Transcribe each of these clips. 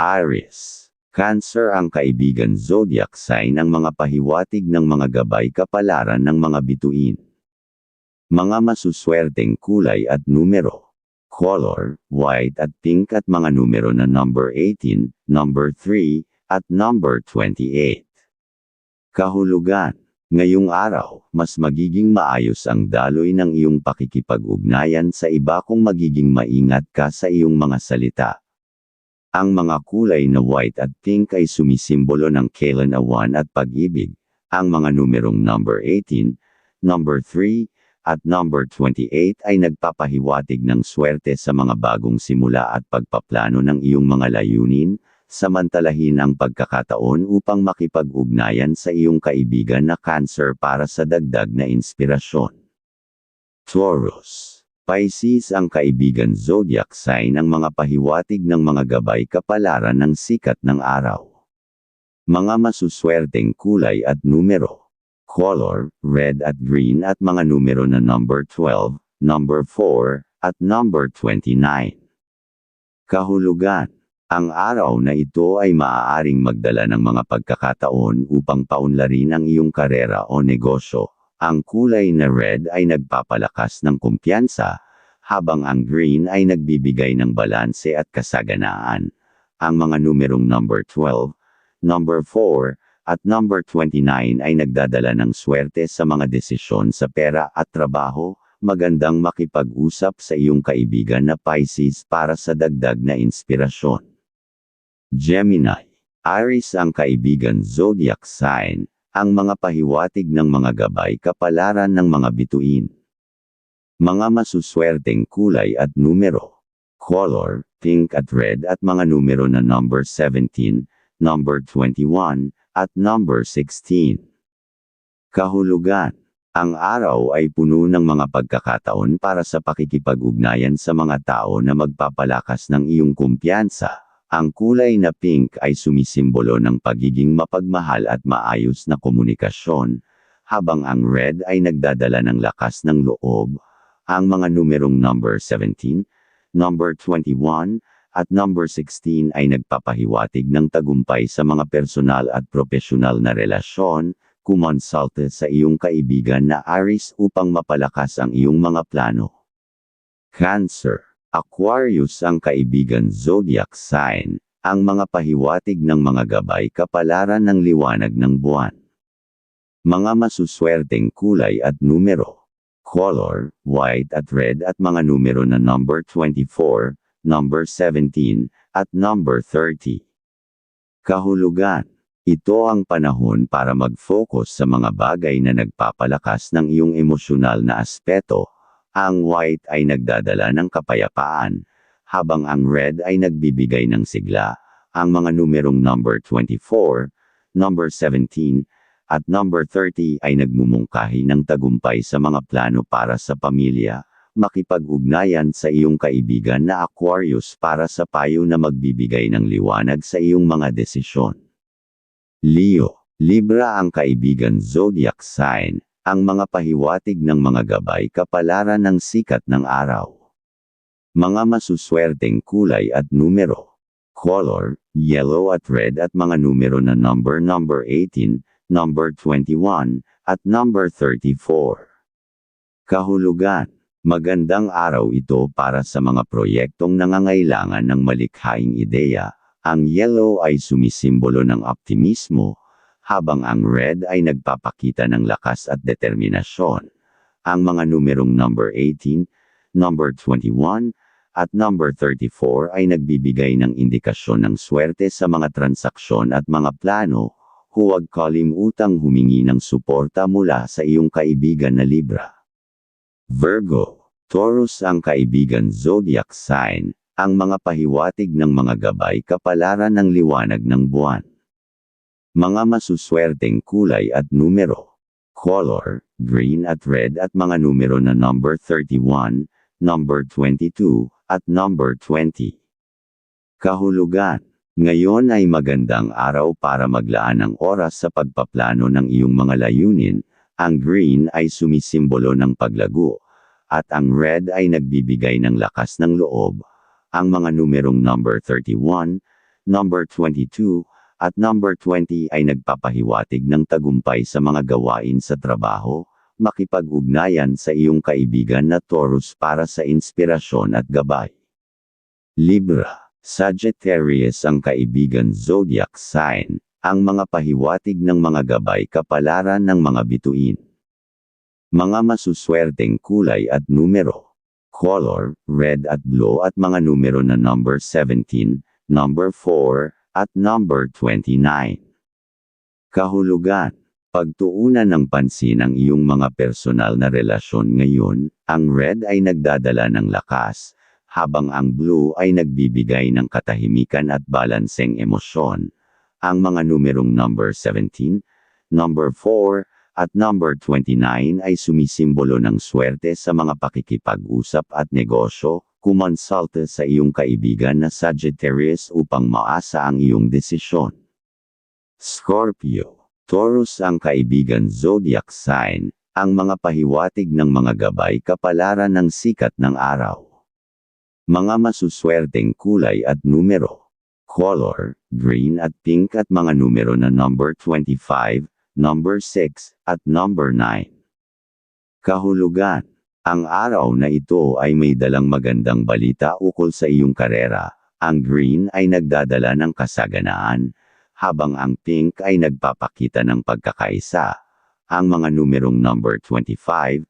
Aries. Cancer ang kaibigan zodiac sign ang mga pahiwatig ng mga gabay kapalaran ng mga bituin. Mga masuswerteng kulay at numero. Color, white at pink at mga numero na number 18, number 3, at number 28. Kahulugan. Ngayong araw, mas magiging maayos ang daloy ng iyong pakikipag-ugnayan sa iba kung magiging maingat ka sa iyong mga salita. Ang mga kulay na white at pink ay sumisimbolo ng kailanawan at pag-ibig. Ang mga numerong number 18, number 3, at number 28 ay nagpapahiwatig ng swerte sa mga bagong simula at pagpaplano ng iyong mga layunin, samantalahin ang pagkakataon upang makipag-ugnayan sa iyong kaibigan na cancer para sa dagdag na inspirasyon. Taurus Pisces ang kaibigan zodiac sign ang mga pahiwatig ng mga gabay kapalaran ng sikat ng araw. Mga masuswerteng kulay at numero. Color, red at green at mga numero na number 12, number 4, at number 29. Kahulugan ang araw na ito ay maaaring magdala ng mga pagkakataon upang paunlarin ang iyong karera o negosyo. Ang kulay na red ay nagpapalakas ng kumpiyansa, habang ang green ay nagbibigay ng balanse at kasaganaan. Ang mga numerong number 12, number 4, at number 29 ay nagdadala ng swerte sa mga desisyon sa pera at trabaho, magandang makipag-usap sa iyong kaibigan na Pisces para sa dagdag na inspirasyon. Gemini. Aries ang kaibigan zodiac sign, ang mga pahiwatig ng mga gabay kapalaran ng mga bituin. Mga masuswerteng kulay at numero. Color, pink at red at mga numero na number 17, number 21, at number 16. Kahulugan. Ang araw ay puno ng mga pagkakataon para sa pakikipag-ugnayan sa mga tao na magpapalakas ng iyong kumpiyansa. Ang kulay na pink ay sumisimbolo ng pagiging mapagmahal at maayos na komunikasyon, habang ang red ay nagdadala ng lakas ng loob. Ang mga numerong number 17, number 21, at number 16 ay nagpapahiwatig ng tagumpay sa mga personal at profesional na relasyon, kumonsulte sa iyong kaibigan na Aries upang mapalakas ang iyong mga plano. Cancer Aquarius ang kaibigan zodiac sign, ang mga pahiwatig ng mga gabay kapalaran ng liwanag ng buwan. Mga masuswerteng kulay at numero. Color, white at red at mga numero na number 24, number 17, at number 30. Kahulugan. Ito ang panahon para mag-focus sa mga bagay na nagpapalakas ng iyong emosyonal na aspeto, ang white ay nagdadala ng kapayapaan, habang ang red ay nagbibigay ng sigla. Ang mga numerong number 24, number 17, at number 30 ay nagmumungkahi ng tagumpay sa mga plano para sa pamilya, makipag-ugnayan sa iyong kaibigan na Aquarius para sa payo na magbibigay ng liwanag sa iyong mga desisyon. Leo, Libra ang kaibigan zodiac sign, ang mga pahiwatig ng mga gabay kapalaran ng sikat ng araw. Mga masuswerteng kulay at numero. Color, yellow at red at mga numero na number number 18, number 21, at number 34. Kahulugan. Magandang araw ito para sa mga proyektong nangangailangan ng malikhaing ideya. Ang yellow ay sumisimbolo ng optimismo, habang ang red ay nagpapakita ng lakas at determinasyon. Ang mga numerong number 18, number 21, at number 34 ay nagbibigay ng indikasyon ng swerte sa mga transaksyon at mga plano, huwag kalimutang humingi ng suporta mula sa iyong kaibigan na Libra. Virgo, Taurus ang kaibigan zodiac sign, ang mga pahiwatig ng mga gabay kapalaran ng liwanag ng buwan. Mga masuswerteng kulay at numero. Color, green at red at mga numero na number 31, number 22, at number 20. Kahulugan. Ngayon ay magandang araw para maglaan ng oras sa pagpaplano ng iyong mga layunin. Ang green ay sumisimbolo ng paglago, at ang red ay nagbibigay ng lakas ng loob. Ang mga numerong number 31, number 22, at number 20 ay nagpapahiwatig ng tagumpay sa mga gawain sa trabaho, makipag-ugnayan sa iyong kaibigan na Taurus para sa inspirasyon at gabay. Libra, Sagittarius ang kaibigan zodiac sign, ang mga pahiwatig ng mga gabay kapalaran ng mga bituin. Mga masuswerteng kulay at numero. Color, red at blue at mga numero na number 17, number 4, at number 29. Kahulugan. Pagtuunan ng pansin ang iyong mga personal na relasyon ngayon, ang red ay nagdadala ng lakas, habang ang blue ay nagbibigay ng katahimikan at balanseng emosyon. Ang mga numerong number 17, number 4, at number 29 ay sumisimbolo ng swerte sa mga pakikipag-usap at negosyo, kumonsulta sa iyong kaibigan na Sagittarius upang maasa ang iyong desisyon. Scorpio Taurus ang kaibigan zodiac sign, ang mga pahiwatig ng mga gabay kapalaran ng sikat ng araw. Mga masuswerteng kulay at numero. Color, green at pink at mga numero na number 25, number 6, at number 9. Kahulugan. Ang araw na ito ay may dalang magandang balita ukol sa iyong karera. Ang green ay nagdadala ng kasaganaan, habang ang pink ay nagpapakita ng pagkakaisa. Ang mga numerong number 25,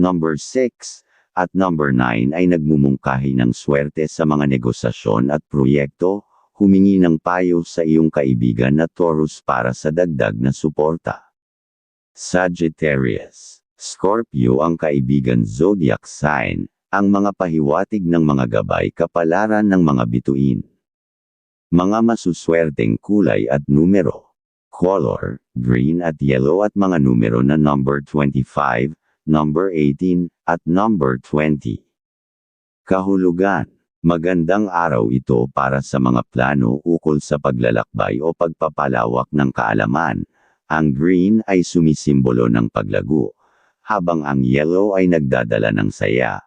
number 6, at number 9 ay nagmumungkahi ng swerte sa mga negosasyon at proyekto, humingi ng payo sa iyong kaibigan na Taurus para sa dagdag na suporta. Sagittarius, Scorpio ang kaibigan zodiac sign, ang mga pahiwatig ng mga gabay kapalaran ng mga bituin. Mga masuswerteng kulay at numero. Color, green at yellow at mga numero na number 25, number 18, at number 20. Kahulugan. Magandang araw ito para sa mga plano ukol sa paglalakbay o pagpapalawak ng kaalaman. Ang green ay sumisimbolo ng paglago, habang ang yellow ay nagdadala ng saya.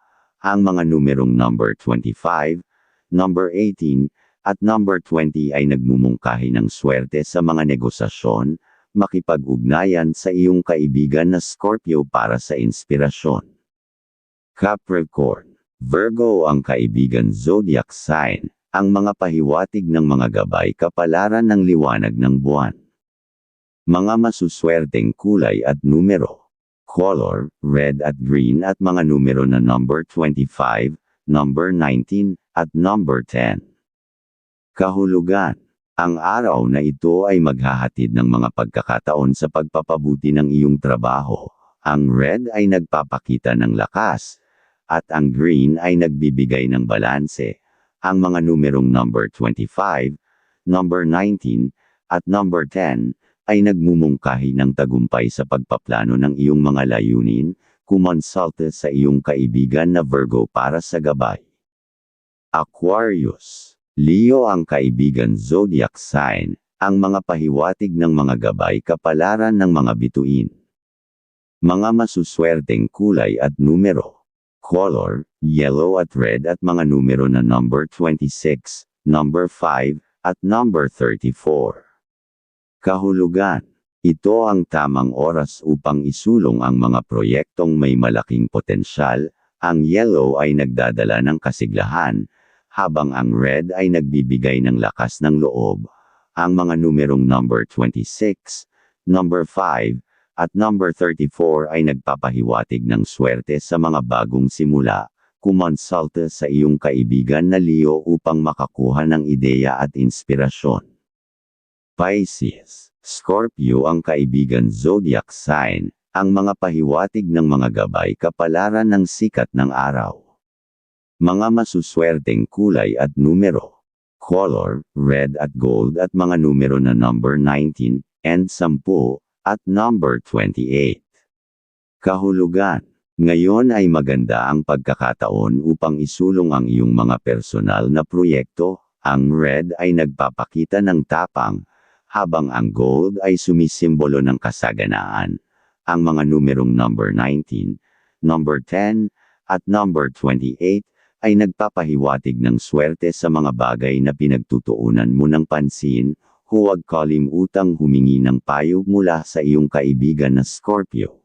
Ang mga numerong number 25, number 18, at number 20 ay nagmumungkahi ng swerte sa mga negosasyon, makipag-ugnayan sa iyong kaibigan na Scorpio para sa inspirasyon. Capricorn, Virgo ang kaibigan zodiac sign, ang mga pahiwatig ng mga gabay kapalaran ng liwanag ng buwan. Mga masuswerteng kulay at numero. Color, red at green at mga numero na number 25, number 19, at number 10. Kahulugan. Ang araw na ito ay maghahatid ng mga pagkakataon sa pagpapabuti ng iyong trabaho. Ang red ay nagpapakita ng lakas, at ang green ay nagbibigay ng balanse. Ang mga numerong number 25, number 19, at number 10 ay nagmumungkahi ng tagumpay sa pagpaplano ng iyong mga layunin, kumonsulta sa iyong kaibigan na Virgo para sa gabay. Aquarius Leo ang kaibigan zodiac sign, ang mga pahiwatig ng mga gabay kapalaran ng mga bituin. Mga masuswerteng kulay at numero. Color, yellow at red at mga numero na number 26, number 5, at number 34. Kahulugan. Ito ang tamang oras upang isulong ang mga proyektong may malaking potensyal, ang yellow ay nagdadala ng kasiglahan, habang ang red ay nagbibigay ng lakas ng loob. Ang mga numerong number 26, number 5, at number 34 ay nagpapahiwatig ng swerte sa mga bagong simula. Kumonsulta sa iyong kaibigan na Leo upang makakuha ng ideya at inspirasyon. Pisces, Scorpio ang kaibigan zodiac sign, ang mga pahiwatig ng mga gabay kapalaran ng sikat ng araw. Mga masuswerteng kulay at numero. Color, red at gold at mga numero na number 19, and 10, at number 28. Kahulugan. Ngayon ay maganda ang pagkakataon upang isulong ang iyong mga personal na proyekto. Ang red ay nagpapakita ng tapang, habang ang gold ay sumisimbolo ng kasaganaan. Ang mga numerong number 19, number 10, at number 28 ay nagpapahiwatig ng swerte sa mga bagay na pinagtutuunan mo ng pansin, huwag kalimutang humingi ng payo mula sa iyong kaibigan na Scorpio.